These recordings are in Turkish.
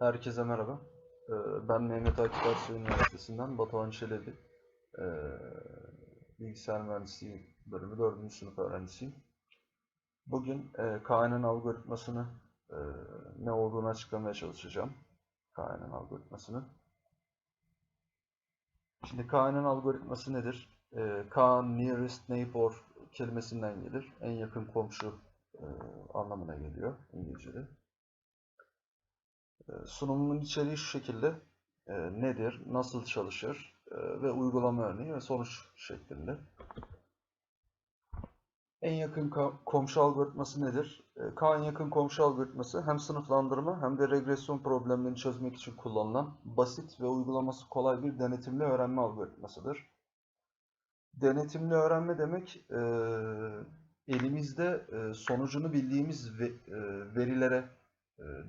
Herkese merhaba. Ee, Ben Mehmet Akif Ersoy Üniversitesi'nden Batuhan Çelebi. Ee, Bilgisayar Mühendisliği bölümü 4. sınıf öğrencisiyim. Bugün e, KNN algoritmasını e, ne olduğunu açıklamaya çalışacağım. KNN algoritmasını. Şimdi KNN algoritması nedir? E, K nearest neighbor kelimesinden gelir. En yakın komşu e, anlamına geliyor İngilizce'de. Ee, Sunumunun içeriği şu şekilde. Ee, nedir, nasıl çalışır ee, ve uygulama örneği ve sonuç şeklinde. En yakın komşu algoritması nedir? Ee, K en yakın komşu algoritması hem sınıflandırma hem de regresyon problemlerini çözmek için kullanılan basit ve uygulaması kolay bir denetimli öğrenme algoritmasıdır. Denetimli öğrenme demek e, elimizde e, sonucunu bildiğimiz e, verilere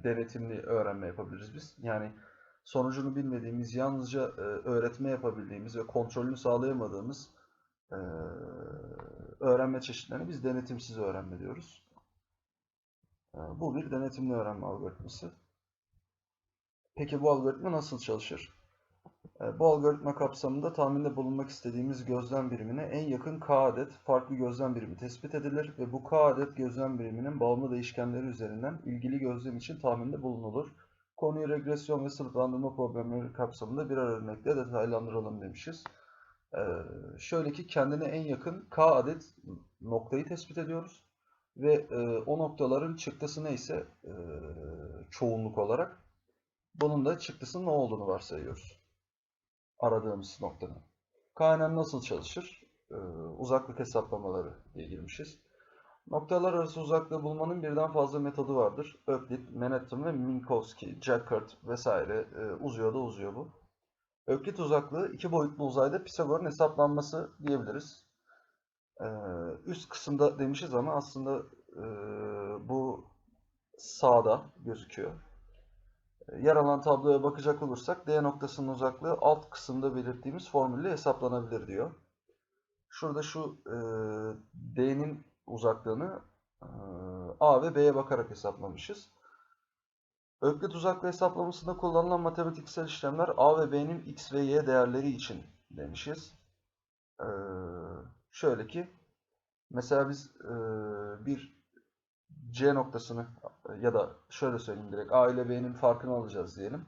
denetimli öğrenme yapabiliriz biz. Yani sonucunu bilmediğimiz, yalnızca öğretme yapabildiğimiz ve kontrolünü sağlayamadığımız e, öğrenme çeşitlerini biz denetimsiz öğrenme diyoruz. E, Bu bir denetimli öğrenme algoritması. Peki bu algoritma nasıl çalışır? E, Bu algoritma kapsamında tahminde bulunmak istediğimiz gözlem birimine en yakın k adet farklı gözlem birimi tespit edilir ve bu k adet gözlem biriminin bağımlı değişkenleri üzerinden ilgili gözlem için tahminde bulunulur. Konuyu regresyon ve sınıflandırma problemleri kapsamında birer örnekle detaylandıralım demişiz. E, şöyle ki kendine en yakın k adet noktayı tespit ediyoruz ve e, o noktaların çıktısı neyse e, çoğunluk olarak bunun da çıktısının ne olduğunu varsayıyoruz aradığımız noktanın. KNN nasıl çalışır? Ee, uzaklık hesaplamaları diye girmişiz. Noktalar arası uzaklığı bulmanın birden fazla metodu vardır. Öklit, Manhattan ve Minkowski, Jaccard vesaire e, uzuyor da uzuyor bu. Öklit uzaklığı iki boyutlu uzayda Pisagor'un hesaplanması diyebiliriz. Ee, üst kısımda demişiz ama aslında e, bu sağda gözüküyor. Yer alan tabloya bakacak olursak D noktasının uzaklığı alt kısımda belirttiğimiz formülle hesaplanabilir diyor. Şurada şu e, D'nin uzaklığını e, A ve B'ye bakarak hesaplamışız. Öklit uzaklığı hesaplamasında kullanılan matematiksel işlemler A ve B'nin X ve Y değerleri için demişiz. E, şöyle ki mesela biz e, bir C noktasını ya da şöyle söyleyeyim direkt A ile B'nin farkını alacağız diyelim.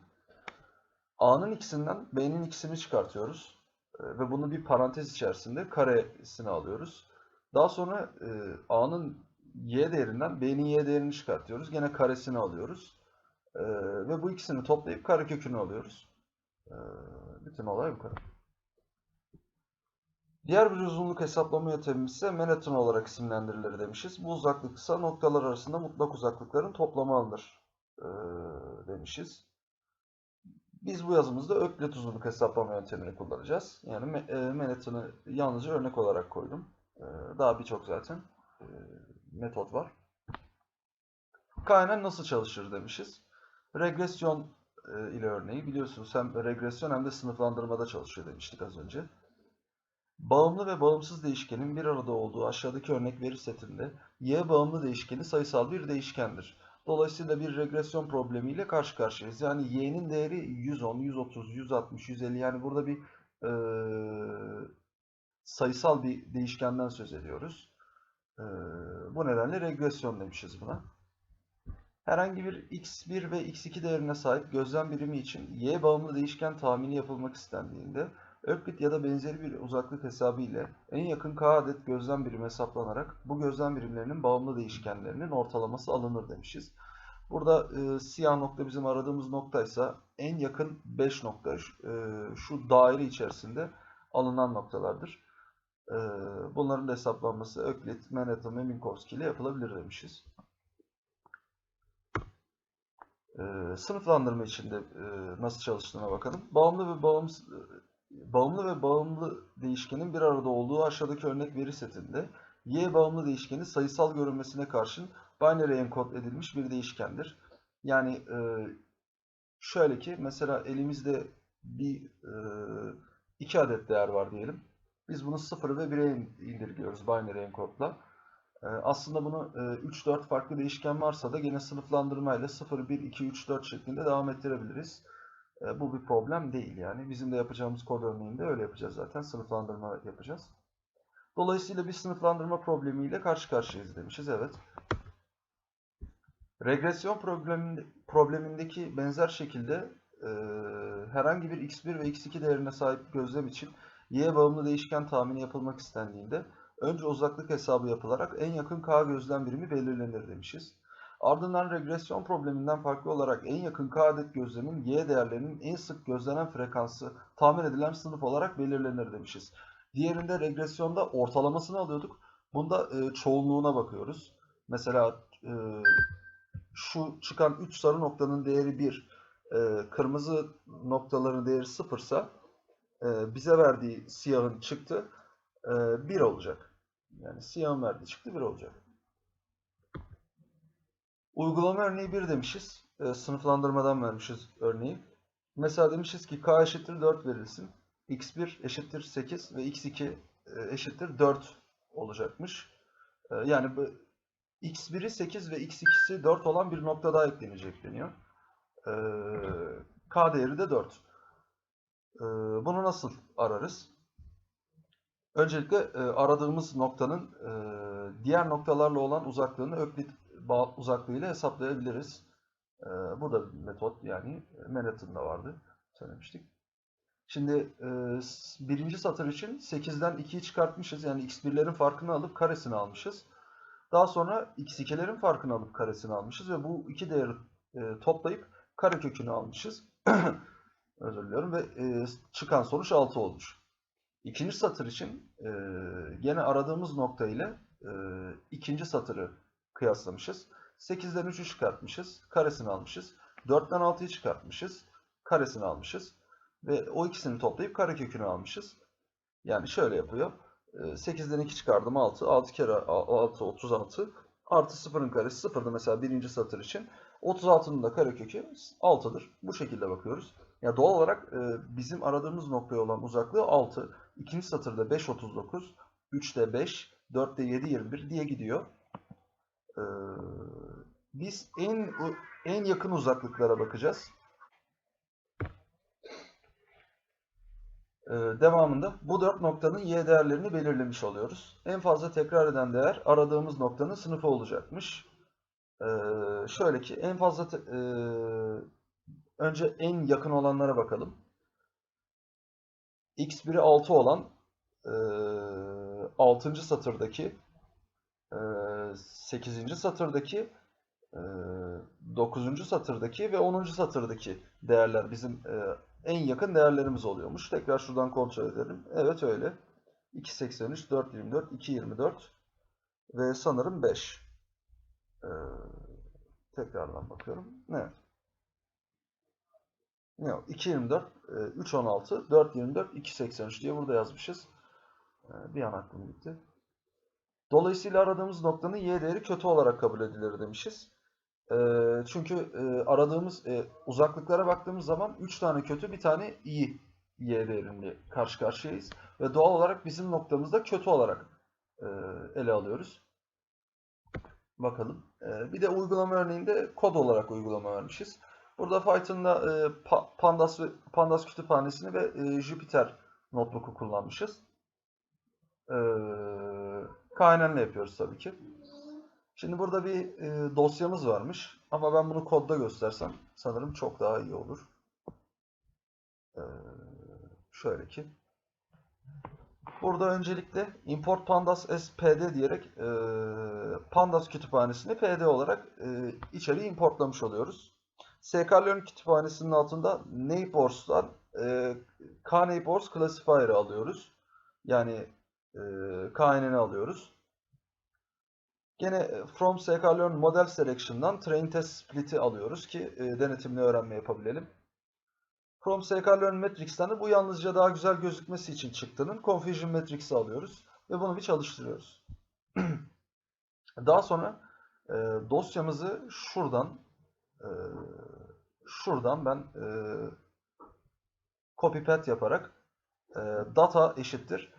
A'nın x'inden B'nin x'ini çıkartıyoruz. E, Ve bunu bir parantez içerisinde karesini alıyoruz. Daha sonra e, A'nın y değerinden B'nin y değerini çıkartıyoruz. Gene karesini alıyoruz. E, Ve bu ikisini toplayıp karekökünü alıyoruz. E, Bütün olay bu kadar. Diğer bir uzunluk hesaplama yöntemimiz ise Manhattan olarak isimlendirilir demişiz. Bu uzaklık ise noktalar arasında mutlak uzaklıkların toplamı alınır ee, demişiz. Biz bu yazımızda Öklit uzunluk hesaplama yöntemini kullanacağız. Yani e, Manhattan'ı yalnızca örnek olarak koydum. Ee, daha birçok zaten e, metot var. KNN nasıl çalışır demişiz. Regresyon e, ile örneği biliyorsunuz hem regresyon hem de sınıflandırmada çalışıyor demiştik az önce. Bağımlı ve bağımsız değişkenin bir arada olduğu aşağıdaki örnek veri setinde y bağımlı değişkeni sayısal bir değişkendir. Dolayısıyla bir regresyon problemiyle karşı karşıyayız. Yani y'nin değeri 110, 130, 160, 150 yani burada bir e, sayısal bir değişkenden söz ediyoruz. E, bu nedenle regresyon demişiz buna. Herhangi bir x1 ve x2 değerine sahip gözlem birimi için y bağımlı değişken tahmini yapılmak istendiğinde Öklit ya da benzeri bir uzaklık hesabı ile en yakın k adet gözlem birimi hesaplanarak bu gözlem birimlerinin bağımlı değişkenlerinin ortalaması alınır demişiz. Burada e, siyah nokta bizim aradığımız noktaysa en yakın 5 nokta e, şu daire içerisinde alınan noktalardır. E, bunların da hesaplanması Öklit, Manhattan ve Minkowski ile yapılabilir demişiz. E, sınıflandırma içinde e, nasıl çalıştığına bakalım. Bağımlı ve bağımsız bağımlı ve bağımlı değişkenin bir arada olduğu aşağıdaki örnek veri setinde y bağımlı değişkeni sayısal görünmesine karşın binary enkod edilmiş bir değişkendir. Yani e, şöyle ki mesela elimizde bir e, iki adet değer var diyelim. Biz bunu 0 ve 1'e in- indirgiyoruz binary encode'la. Ee, aslında bunu e, 3-4 farklı değişken varsa da gene sınıflandırmayla 0, 1, 2, 3, 4 şeklinde devam ettirebiliriz. E, bu bir problem değil yani. Bizim de yapacağımız kod örneğinde öyle yapacağız zaten. Sınıflandırma yapacağız. Dolayısıyla bir sınıflandırma problemiyle karşı karşıyayız demişiz. Evet. Regresyon probleminde, problemindeki benzer şekilde e, herhangi bir x1 ve x2 değerine sahip gözlem için y bağımlı değişken tahmini yapılmak istendiğinde önce uzaklık hesabı yapılarak en yakın k gözlem birimi belirlenir demişiz. Ardından regresyon probleminden farklı olarak en yakın k adet gözlemin y değerlerinin en sık gözlenen frekansı tahmin edilen sınıf olarak belirlenir demişiz. Diğerinde regresyonda ortalamasını alıyorduk. Bunda e, çoğunluğuna bakıyoruz. Mesela e, şu çıkan 3 sarı noktanın değeri 1, e, kırmızı noktaların değeri 0 ise e, bize verdiği siyahın çıktı e, 1 olacak. Yani siyahın verdiği çıktı 1 olacak. Uygulama örneği 1 demişiz. E, sınıflandırmadan vermişiz örneği. Mesela demişiz ki k eşittir 4 verilsin. x1 eşittir 8 ve x2 e, eşittir 4 olacakmış. E, yani bu x1'i 8 ve x2'si 4 olan bir nokta daha eklenecek deniyor. E, k değeri de 4. E, bunu nasıl ararız? Öncelikle e, aradığımız noktanın e, diğer noktalarla olan uzaklığını Öklit bağ uzaklığıyla hesaplayabiliriz. E, bu da bir metot yani Manhattan'da vardı söylemiştik. Şimdi e, birinci satır için 8'den 2'yi çıkartmışız. Yani x1'lerin farkını alıp karesini almışız. Daha sonra x2'lerin farkını alıp karesini almışız ve bu iki değeri e, toplayıp karekökünü almışız. Özür diliyorum ve e, çıkan sonuç 6 olmuş. İkinci satır için e, gene aradığımız nokta ile e, ikinci satırı kıyaslamışız. 8'den 3'ü çıkartmışız. Karesini almışız. 4'ten 6'yı çıkartmışız. Karesini almışız. Ve o ikisini toplayıp karekökünü almışız. Yani şöyle yapıyor. E, 8'den 2 çıkardım 6. 6 kere 6 36. Artı 0'ın karesi 0'da mesela birinci satır için. 36'nın da karekökü 6'dır. Bu şekilde bakıyoruz. Ya doğal olarak bizim aradığımız noktaya olan uzaklığı 6. İkinci satırda 5 39, 3'te 5, 4'te 7 21 diye gidiyor. Ee, biz en en yakın uzaklıklara bakacağız. Ee, devamında bu dört noktanın y değerlerini belirlemiş oluyoruz. En fazla tekrar eden değer aradığımız noktanın sınıfı olacakmış. Ee, şöyle ki en fazla e, önce en yakın olanlara bakalım. X1'i 6 olan e, 6. satırdaki e, 8. satırdaki e, 9. satırdaki ve 10. satırdaki değerler bizim e, en yakın değerlerimiz oluyormuş. Tekrar şuradan kontrol edelim. Evet öyle. 2.83, 4.24, 2.24 ve sanırım 5. Ee, tekrardan bakıyorum. Evet. Yok 2.24, e, 3.16, 4.24, 2.83 diye burada yazmışız. Ee, Bir an aklım gitti. Dolayısıyla aradığımız noktanın y değeri kötü olarak kabul edilir demişiz. Ee, çünkü e, aradığımız e, uzaklıklara baktığımız zaman 3 tane kötü, bir tane iyi y değerinde karşı karşıyayız. Ve doğal olarak bizim noktamızda kötü olarak e, ele alıyoruz. Bakalım. E, bir de uygulama örneğinde kod olarak uygulama vermişiz. Burada Python'da e, Pa- Pandas ve Pandas kütüphanesini ve e, Jupyter notebook'u kullanmışız. E, KNN yapıyoruz tabii ki. Şimdi burada bir e, dosyamız varmış. Ama ben bunu kodda göstersem sanırım çok daha iyi olur. E, şöyle ki. Burada öncelikle import pandas as pd diyerek e, pandas kütüphanesini pd olarak e, içeri importlamış oluyoruz. Sklearn kütüphanesinin altında neighbors'tan e, kneighbors classifier'ı alıyoruz. Yani e, kn'ni alıyoruz. Gene e, from sklearn model selection'dan train test split'i alıyoruz ki e, denetimli öğrenme yapabilelim. From sklearn matrix'ten de bu yalnızca daha güzel gözükmesi için çıktının confusion matrix'i alıyoruz ve bunu bir çalıştırıyoruz. daha sonra e, dosyamızı şuradan e, şuradan ben e, copy path yaparak e, data eşittir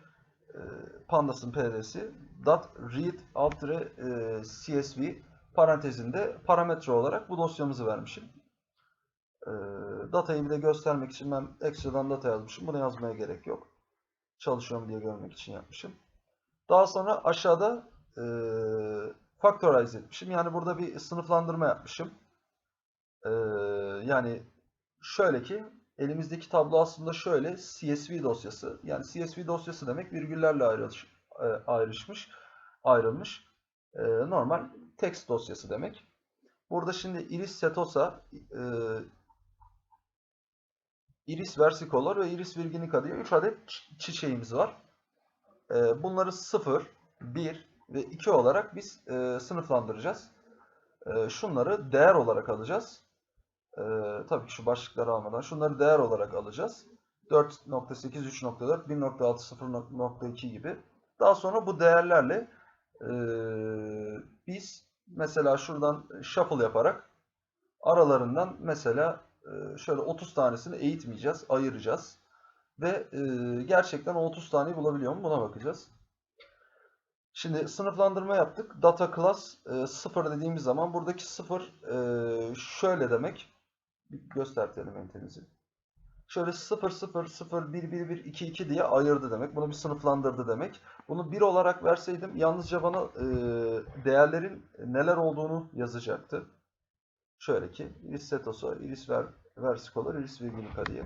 Pandas'ın PD'si dot read alt tire, e, csv parantezinde parametre olarak bu dosyamızı vermişim. E, datayı bir de göstermek için ben ekstradan data yazmışım. Bunu yazmaya gerek yok. Çalışıyorum diye görmek için yapmışım. Daha sonra aşağıda e, factorize etmişim. Yani burada bir sınıflandırma yapmışım. E, yani şöyle ki elimizdeki tablo aslında şöyle CSV dosyası. Yani CSV dosyası demek virgüllerle ayrılmış, e, ayrışmış, ayrılmış. E, normal text dosyası demek. Burada şimdi iris setosa, e, iris versicolor ve iris virginica diye 3 adet çi- çiçeğimiz var. E, bunları 0, 1 ve 2 olarak biz e, sınıflandıracağız. E, şunları değer olarak alacağız. Ee, tabii ki şu başlıkları almadan şunları değer olarak alacağız. 4.8, 3.4, 1.6, 0.2 gibi. Daha sonra bu değerlerle e, biz mesela şuradan shuffle yaparak aralarından mesela e, şöyle 30 tanesini eğitmeyeceğiz, ayıracağız. Ve e, gerçekten o 30 taneyi bulabiliyor mu buna bakacağız. Şimdi sınıflandırma yaptık. Data class e, 0 dediğimiz zaman buradaki 0 e, şöyle demek. Göstertelim entemizi. Şöyle 0 0 0 1 1 1 2 2 diye ayırdı demek. Bunu bir sınıflandırdı demek. Bunu 1 olarak verseydim yalnızca bana e, değerlerin neler olduğunu yazacaktı. Şöyle ki iris setosa, iris ver, versicolor, iris virginica diye.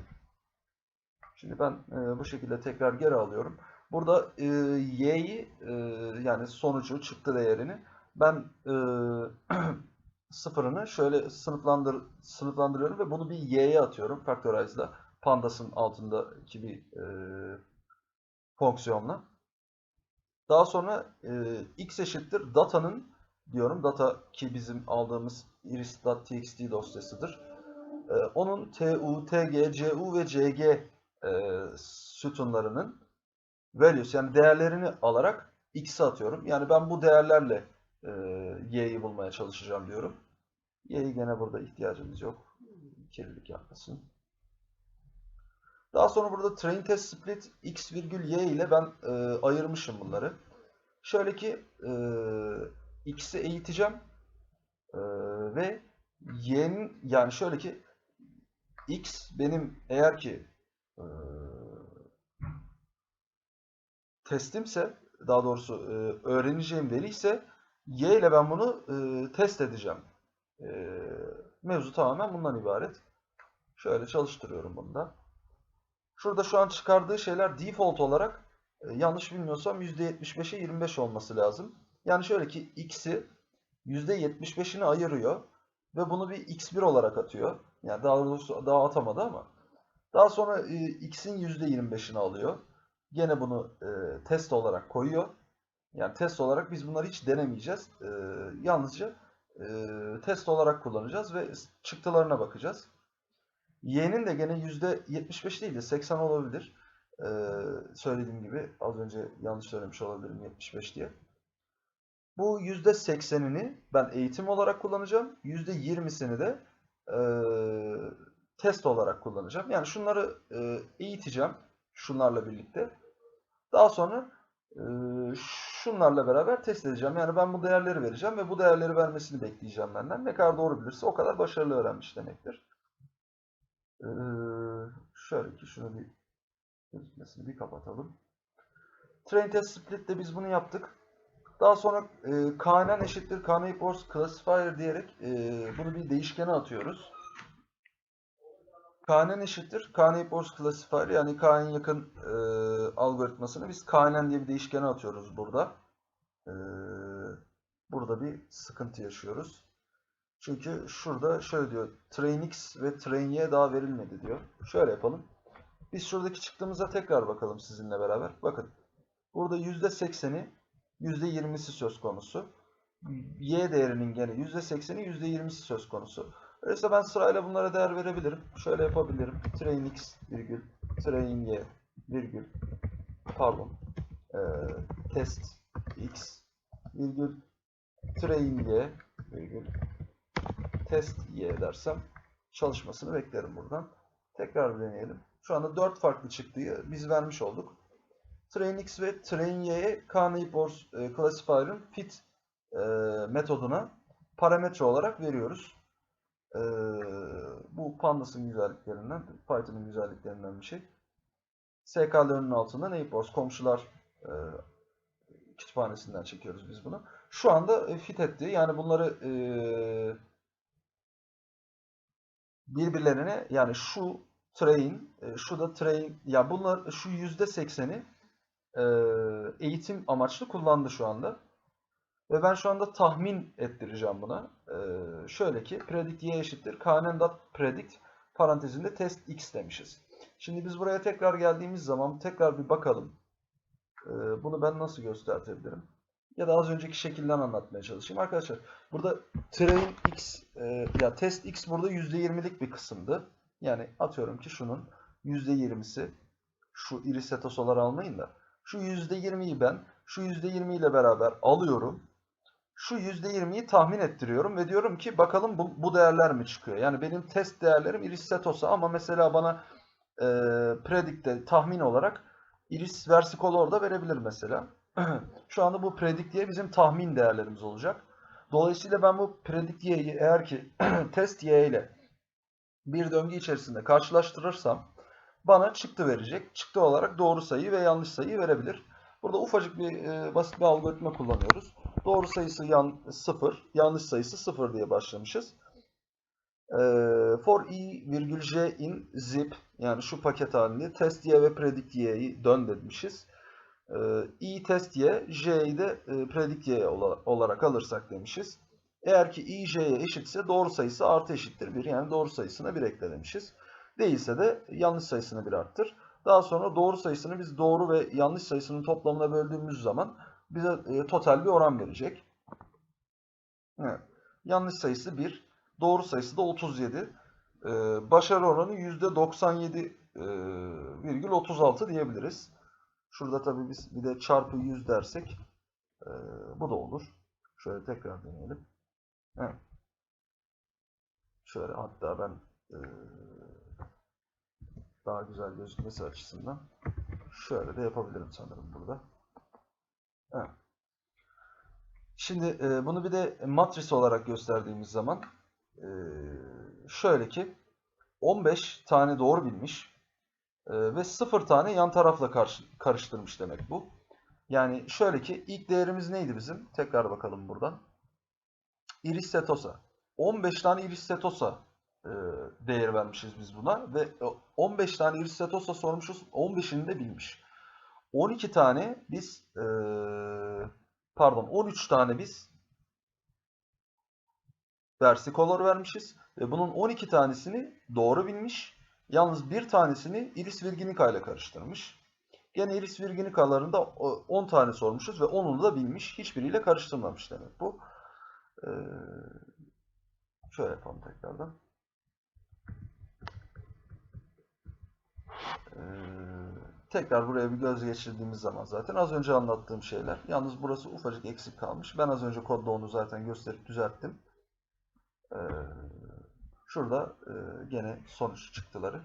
Şimdi ben e, bu şekilde tekrar geri alıyorum. Burada e, y'yi e, yani sonucu çıktı değerini ben e, sıfırını şöyle sınıflandır sınıflandırıyorum ve bunu bir y'ye atıyorum Factorize'da. Pandas'ın altındaki bir e, fonksiyonla. Daha sonra e, x eşittir data'nın diyorum. Data ki bizim aldığımız iris.txt dosyasıdır. E, onun tu, tg, cu ve cg e, sütunlarının values yani değerlerini alarak x'e atıyorum. Yani ben bu değerlerle e, y'yi bulmaya çalışacağım diyorum. Y'yi gene burada ihtiyacımız yok. Kirlilik yapmasın. Daha sonra burada train test split x virgül y ile ben e, ayırmışım bunları. Şöyle ki e, x'i eğiteceğim e, ve y'nin yani şöyle ki x benim eğer ki e, testimse daha doğrusu e, öğreneceğim veri ise y ile ben bunu e, test edeceğim. E, mevzu tamamen bundan ibaret. Şöyle çalıştırıyorum bunu da. Şurada şu an çıkardığı şeyler default olarak e, yanlış bilmiyorsam %75'e 25 olması lazım. Yani şöyle ki x'i %75'ini ayırıyor ve bunu bir x1 olarak atıyor. Yani daha doğrusu daha atamadı ama. Daha sonra e, x'in %25'ini alıyor. Gene bunu e, test olarak koyuyor. Yani test olarak biz bunları hiç denemeyeceğiz. E, yalnızca e, test olarak kullanacağız ve çıktılarına bakacağız. Y'nin de gene %75 değil de 80 olabilir. E, söylediğim gibi az önce yanlış söylemiş olabilirim 75 diye. Bu %80'ini ben eğitim olarak kullanacağım. %20'sini de e, test olarak kullanacağım. Yani şunları e, eğiteceğim. Şunlarla birlikte. Daha sonra e, şunlarla beraber test edeceğim. Yani ben bu değerleri vereceğim ve bu değerleri vermesini bekleyeceğim benden. Ne kadar doğru bilirse o kadar başarılı öğrenmiş demektir. E, şöyle ki şunu bir gözükmesini bir kapatalım. Train test split'te biz bunu yaptık. Daha sonra e, knn eşittir kn equals classifier diyerek e, bunu bir değişkene atıyoruz. Knn eşittir kn equals classifier yani k'nin yakın e, algoritmasını biz knn diye bir değişkene atıyoruz burada. E, burada bir sıkıntı yaşıyoruz. Çünkü şurada şöyle diyor train ve train y daha verilmedi diyor. Şöyle yapalım. Biz şuradaki çıktığımıza tekrar bakalım sizinle beraber. Bakın. Burada %80'i %20'si söz konusu. Y değerinin gene %80'i %20'si söz konusu. Öyleyse ben sırayla bunlara değer verebilirim. Şöyle yapabilirim. Train x virgül train y virgül pardon ee, test x virgül train y virgül test y dersem çalışmasını beklerim buradan. Tekrar deneyelim. Şu anda 4 farklı çıktığı biz vermiş olduk. train x ve train y'ye k-neighbors e, classifier'ın fit e, metoduna parametre olarak veriyoruz. E, bu Pandas'ın güzelliklerinden, Python'ın güzelliklerinden bir şey. SK'larının altında neighbors, komşular e, kütüphanesinden çekiyoruz biz bunu. Şu anda e, fit etti. Yani bunları e, birbirlerine yani şu train, e, şu da train ya bunlar şu yüzde sekseni e, eğitim amaçlı kullandı şu anda. Ve ben şu anda tahmin ettireceğim buna. E, şöyle ki predict y eşittir knen.predict parantezinde test x demişiz. Şimdi biz buraya tekrar geldiğimiz zaman tekrar bir bakalım. E, bunu ben nasıl göstertebilirim? Ya da az önceki şekilden anlatmaya çalışayım. Arkadaşlar burada train x e, ya test x burada %20'lik bir kısımdı. Yani atıyorum ki şunun %20'si şu irisetosolar almayın da şu %20'yi ben şu %20 ile beraber alıyorum. Şu %20'yi tahmin ettiriyorum ve diyorum ki bakalım bu, bu değerler mi çıkıyor? Yani benim test değerlerim irisetosa ama mesela bana e, predict'te tahmin olarak iris versicolor da verebilir mesela. Şu anda bu predict diye bizim tahmin değerlerimiz olacak. Dolayısıyla ben bu predict y'yi eğer ki test y ile bir döngü içerisinde karşılaştırırsam bana çıktı verecek. Çıktı olarak doğru sayı ve yanlış sayıyı verebilir. Burada ufacık bir e, basit bir algoritma kullanıyoruz. Doğru sayısı yan, 0, yanlış sayısı 0 diye başlamışız. E, for i virgül j in zip yani şu paket halinde test y ve predict y'yi dön demişiz. E, i test y, j'yi de e, predict y olarak alırsak demişiz. Eğer ki i j'ye eşitse doğru sayısı artı eşittir 1 yani doğru sayısına 1 ekle demişiz. Değilse de yanlış sayısını 1 arttır. Daha sonra doğru sayısını biz doğru ve yanlış sayısının toplamına böldüğümüz zaman bize e, total bir oran verecek. Evet. Yanlış sayısı 1, doğru sayısı da 37. E, başarı oranı %97,36 diyebiliriz. Şurada tabii biz bir de çarpı 100 dersek e, bu da olur. Şöyle tekrar deneyelim. Evet. Şöyle hatta ben e, daha güzel gözükmesi açısından şöyle de yapabilirim sanırım burada. Şimdi e, bunu bir de matris olarak gösterdiğimiz zaman e, şöyle ki 15 tane doğru bilmiş e, ve 0 tane yan tarafla karıştırmış demek bu. Yani şöyle ki ilk değerimiz neydi bizim? Tekrar bakalım buradan. Iris setosa. 15 tane iris setosa e, değer vermişiz biz buna ve 15 tane iris setosa sormuşuz. 15'ini de bilmiş. 12 tane biz e, pardon 13 tane biz versicolor vermişiz ve bunun 12 tanesini doğru bilmiş. Yalnız bir tanesini iris virginica ile karıştırmış. Gene iris virginica'larında 10 tane sormuşuz ve 10'unu da bilmiş. Hiçbiriyle karıştırmamış demek bu. Ee, şöyle yapalım tekrardan. Ee, tekrar buraya bir göz geçirdiğimiz zaman zaten az önce anlattığım şeyler. Yalnız burası ufacık eksik kalmış. Ben az önce kodda onu zaten gösterip düzelttim. Ee, şurada e, gene sonuç çıktıları.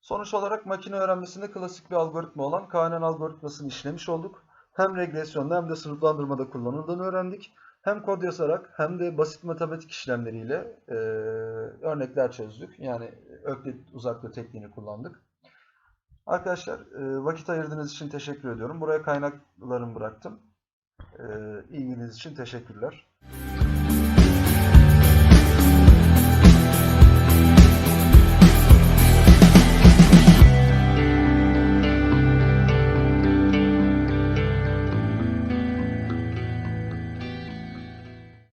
Sonuç olarak makine öğrenmesinde klasik bir algoritma olan KNN algoritmasını işlemiş olduk. Hem regresyonda hem de sınıflandırmada kullanıldığını öğrendik. Hem kod yazarak hem de basit matematik işlemleriyle e, örnekler çözdük. Yani Öklit uzaklığı tekniğini kullandık. Arkadaşlar e, vakit ayırdığınız için teşekkür ediyorum. Buraya kaynaklarımı bıraktım. E, ilginiz için teşekkürler.